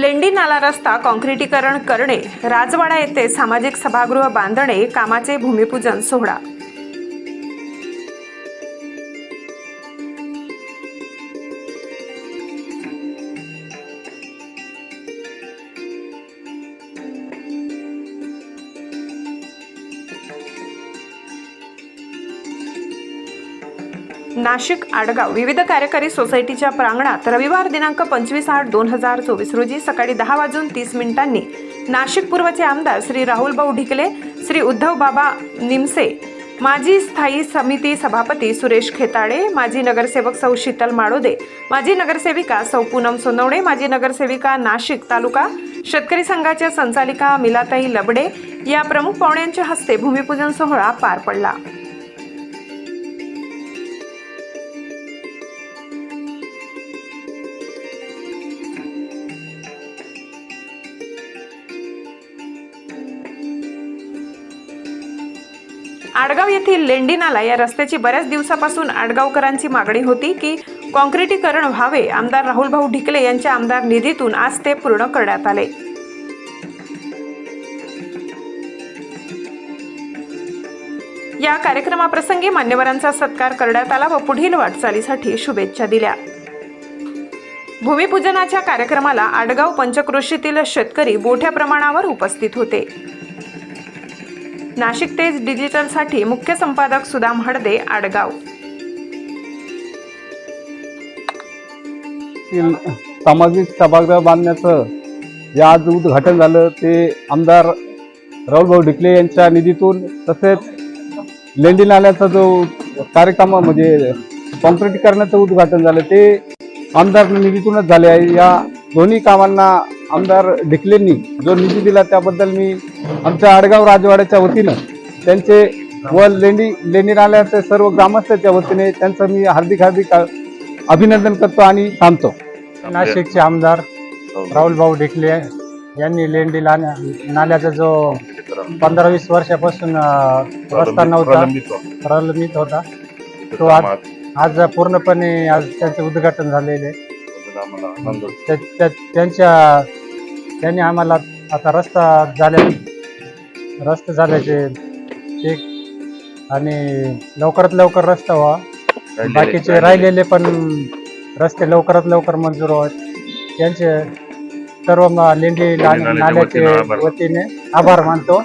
लेंडी नाला रस्ता काँक्रिटीकरण करणे राजवाडा येथे सामाजिक सभागृह बांधणे कामाचे भूमिपूजन सोहळा नाशिक आडगाव. विविध कार्यकारी सोसायटीच्या प्रांगणात रविवार दिनांक पंचवीस आठ दोन हजार चोवीस रोजी सकाळी दहा वाजून तीस मिनिटांनी नाशिक पूर्वचे आमदार श्री राहुलभाऊ ढिकले श्री उद्धव बाबा निमसे माजी स्थायी समिती सभापती सुरेश खेताडे माजी नगरसेवक सौ शीतल माळोदे माजी नगरसेविका सौ पूनम सोनवणे माजी नगरसेविका नाशिक तालुका शेतकरी संघाच्या संचालिका मिलाताई लबडे या प्रमुख पाहुण्यांच्या हस्ते भूमिपूजन सोहळा पार पडला. आडगाव येथील लेंडी नाला या रस्त्याची बऱ्याच दिवसापासून आडगावकरांची मागणी होती की काँक्रिटीकरण व्हावे. आमदार राहुल भाऊ ढिकले यांच्या आमदार निधीतून आज ते पूर्ण करण्यात आले. या कार्यक्रमाप्रसंगी मान्यवरांचा सत्कार करण्यात आला व पुढील वाटचालीसाठी शुभेच्छा दिल्या. भूमिपूजनाच्या कार्यक्रमाला आडगाव पंचक्रोशीतील शेतकरी मोठ्या प्रमाणावर उपस्थित होते. नाशिक तेज डिजिटलसाठी मुख्य संपादक सुदाम हडदे आडगाव. सामाजिक सभागृह बांधण्याचं जे आज उद्घाटन झालं ते आमदार राहुलभाऊ ढिकले यांच्या निधीतून तसेच लेंडी नाल्याचा जो कार्यक्रम म्हणजे कॉन्क्रिटीकरणाचं उद्घाटन झालं ते आमदार निधीतूनच झाले आहे. या दोन्ही कामांना आमदार ढिकलेंनी जो निधी दिला त्याबद्दल मी आमच्या आडगाव राजवाड्याच्या वतीनं त्यांचे व लेंडी लेंडी नाल्याचे सर्व ग्रामस्थांच्या वतीने त्यांचं मी हार्दिक हार्दिक अभिनंदन करतो आणि थांबतो. नाशिकचे आमदार राहुल भाऊ ढिकले यांनी लेंडी लाण्या नाल्याचा जो पंधरा वीस वर्षापासून रस्ता नव्हता प्रलंबित होता. तो आज आज पूर्णपणे आज त्यांचे उद्घाटन झालेले त्या- त्या- त्यांच्या त्यांनी आम्हाला आता रस्ता झाल्या रस्ता झाल्याचे ते आणि लवकरात लवकर रस्ता व्हा. बाकीचे राहिलेले. पण रस्ते लवकरात लवकर मंजूर व्हावेत. त्यांचे सर्व लेंडी नाल्याचे वतीने आभार मानतो.